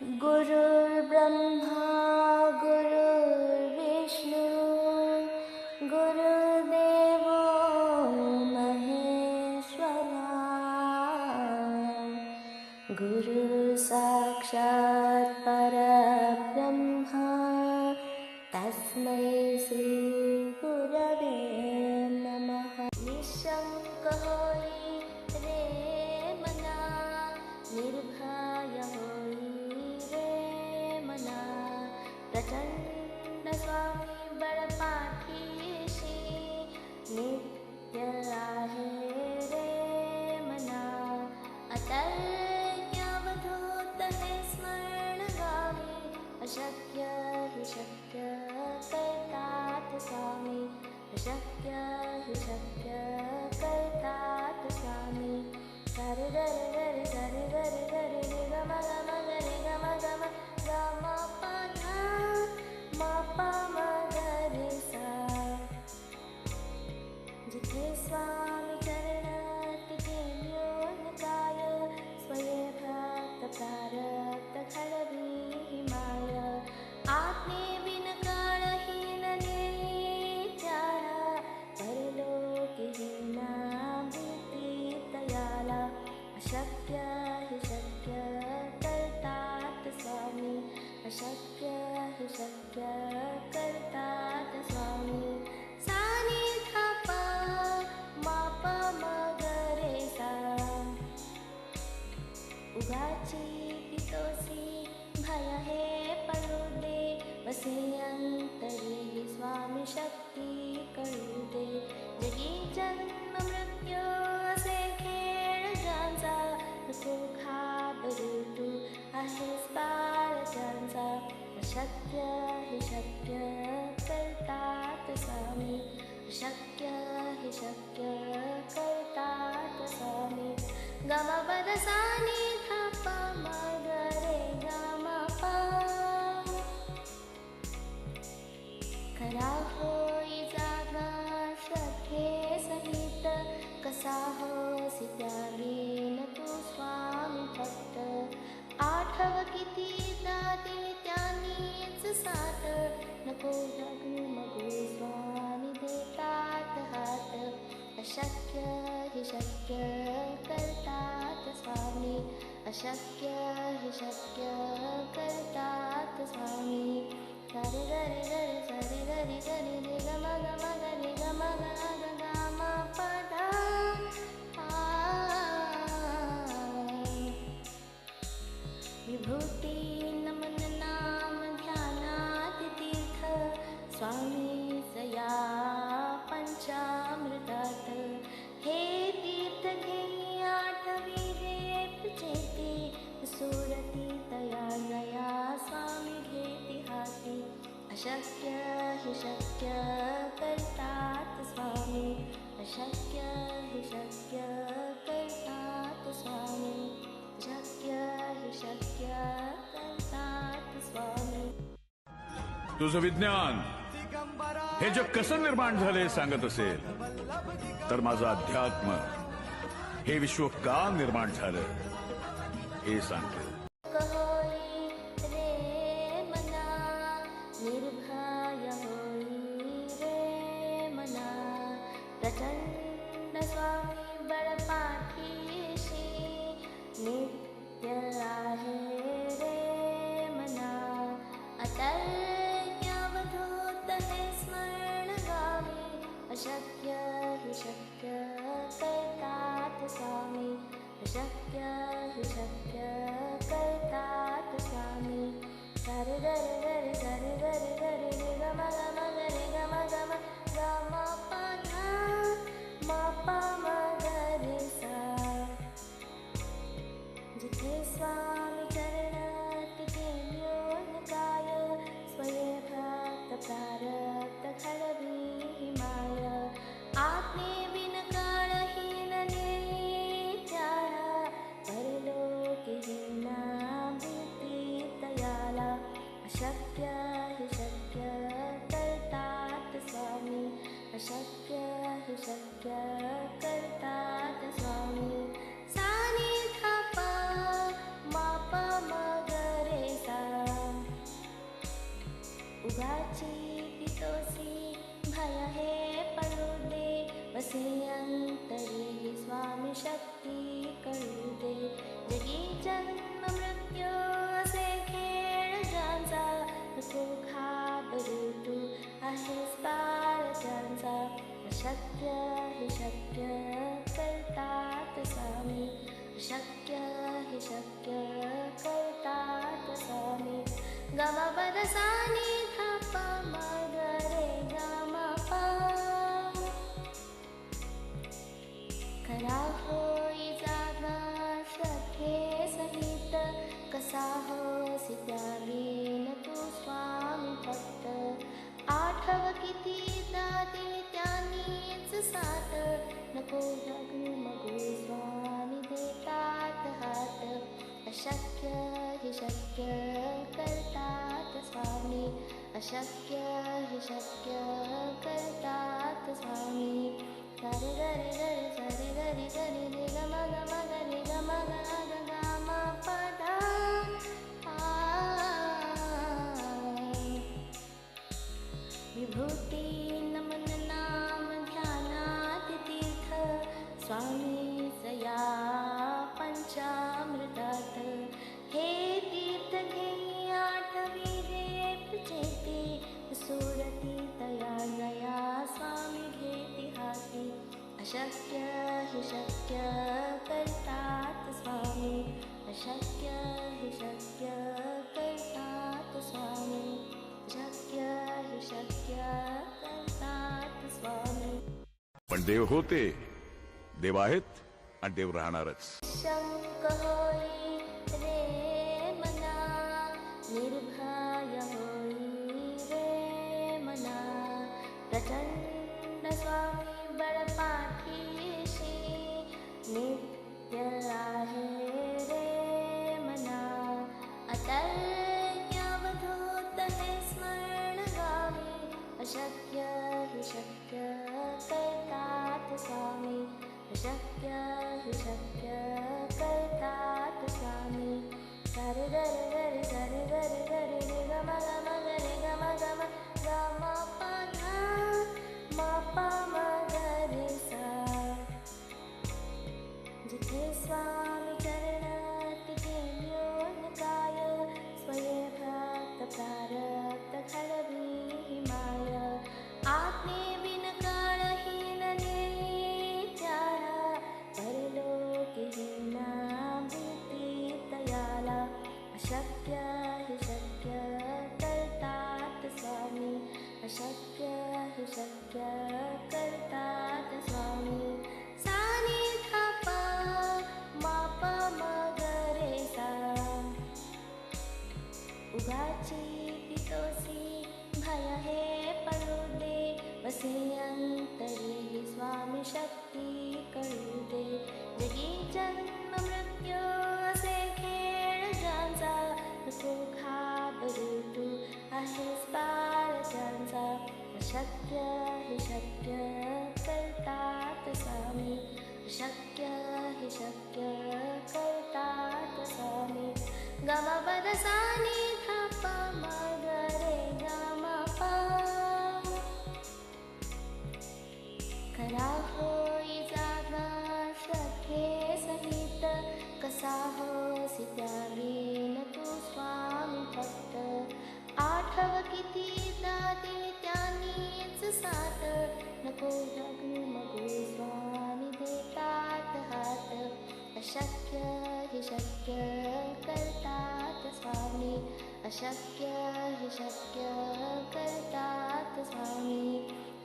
गुरुर्ब्रह्मा हि शक्य करतात स्वामी गरे वसे अंतरी स्वामी शक्ती कळू जगी जन्म मृत्यू असे खेळ ज्यांचा नको घाबरू तू आहेस पार ज्यांचा अशक्य हे शक्य करतात स्वामी। शक्य हे शक्य करतात स्वामी। गम बदसानी थापा खरा होई जागा सखे सहित कसा होसी त्यागीन तू स्वामी भक्त. आठव किती दाते त्यांनीच साथ नको जगू मगू स्वामी देतात हात. अशक्य हि शक्य करतात स्वामी अशक्य हि शक्य करतात स्वामी. गरे गरे गरे सरे गरे गरे रे ग म ग म ग शक्य करतात स्वामी. अशक्य हे शक्य करतात स्वामी. शक्य हे शक्य करतात स्वामी. तुझं विज्ञान हे जग कसं निर्माण झाले सांगत असेल तर माझं अध्यात्म हे विश्व का निर्माण झालं हे सांगते. me रसानी Just get पण देव होते. देव आहेत आणि देव राहणारच. निर्भय होई रे मना सानी थापा मागा रे गामा पा. जागा सखे सहित कसा स्वामी फक्त आठव किती दादिल त्यानीच साथ नको जगू मगू स्वामी देतात हात. अशक्य हे शक्य करतात. स्वामी अशक्य हे शक्य करतात स्वामी.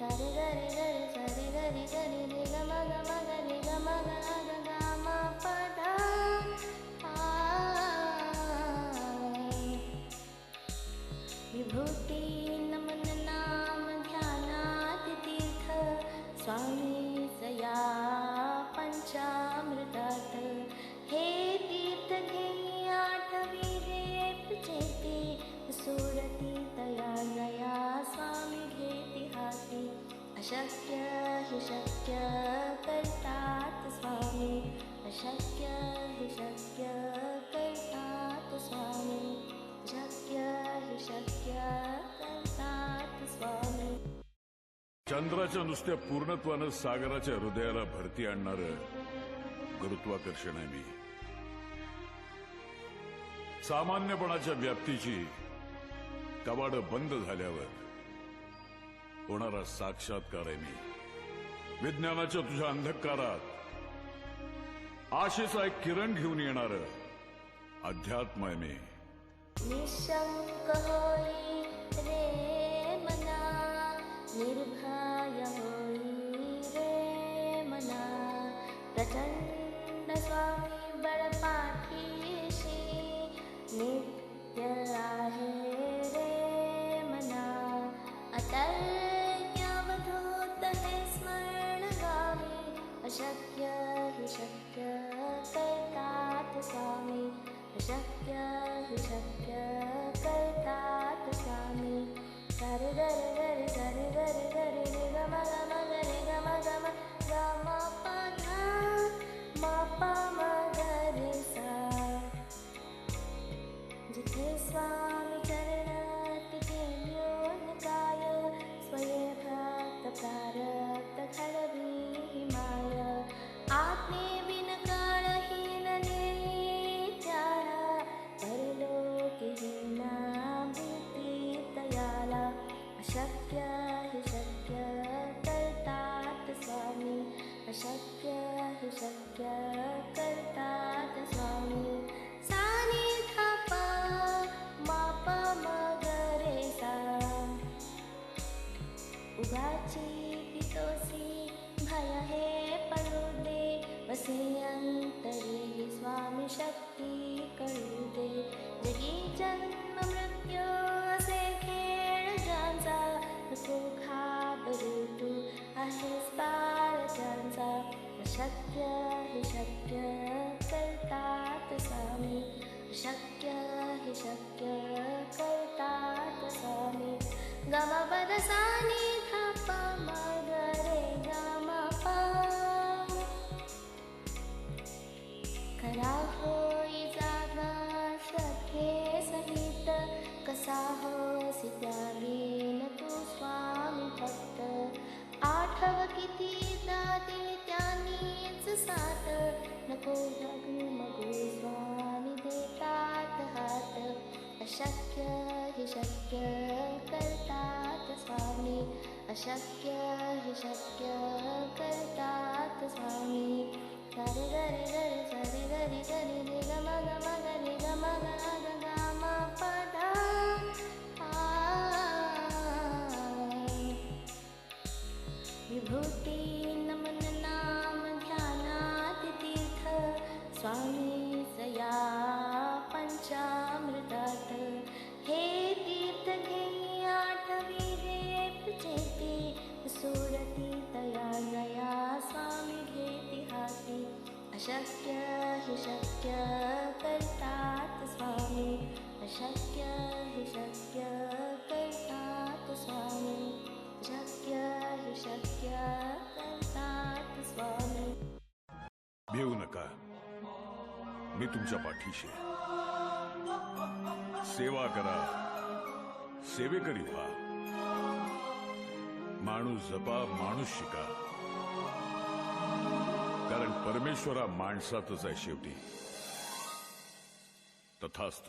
गरे गरे गरे सरे गरे गरे रे गम गम गरे गम गम पदा विभूती नमन नाम ध्यानात तीर्थ स्वामी अशक्य करतात स्वामी. अशक्य हि शक्य करतात स्वामी. शक्य शक्य करतात स्वामी. चंद्राच्या नुसत्या पूर्णत्वानं सागराच्या हृदयाला भरती आणणार गुरुत्वाकर्षण आहे मी. सामान्यपणाच्या व्याप्तीची कवाड बंद झाल्यावर होणारा साक्षात्कार आहे मी. विज्ञानाच्या तुझ्या अंधकारात. आशेचा एक किरण घेऊन येणार अध्यात्म आहे मी. निशंक होई रे मना निर्भय हि शक्य उगाची पितोसी भय हे पडू दे वसे अंतरी स्वामी शक्ती कळू दे जगी जन्म मृत्यू असे खेळ ज्यांचा नको घाबरू तू आहेस पार ज्यांचा. अशक्य हे शक्य करतात स्वामी. शक्य हे शक्य करतात स्वामी. गम खरा होई जाणा श्रद्धे सहित कसा होसी त्यागीन तू स्वामी भक्त. आठव किती दादिल त्यानीच साथ नको जगू मगू स्वामी देतात हात. अशक्य हि शक्य करतात स्वामी अशक्य हे शक्य करतात स्वामी. गरे गरे गरे सरे गरे गरे रे ग म ग म ग रे ग म ग ग ग म मी तुमच्या पाठीशी सेवा करा. सेवेकरी व्हा. माणूस जपा माणूस शिका. कारण परमेश्वरा माणसातच आहे शेवटी. तथास्तु.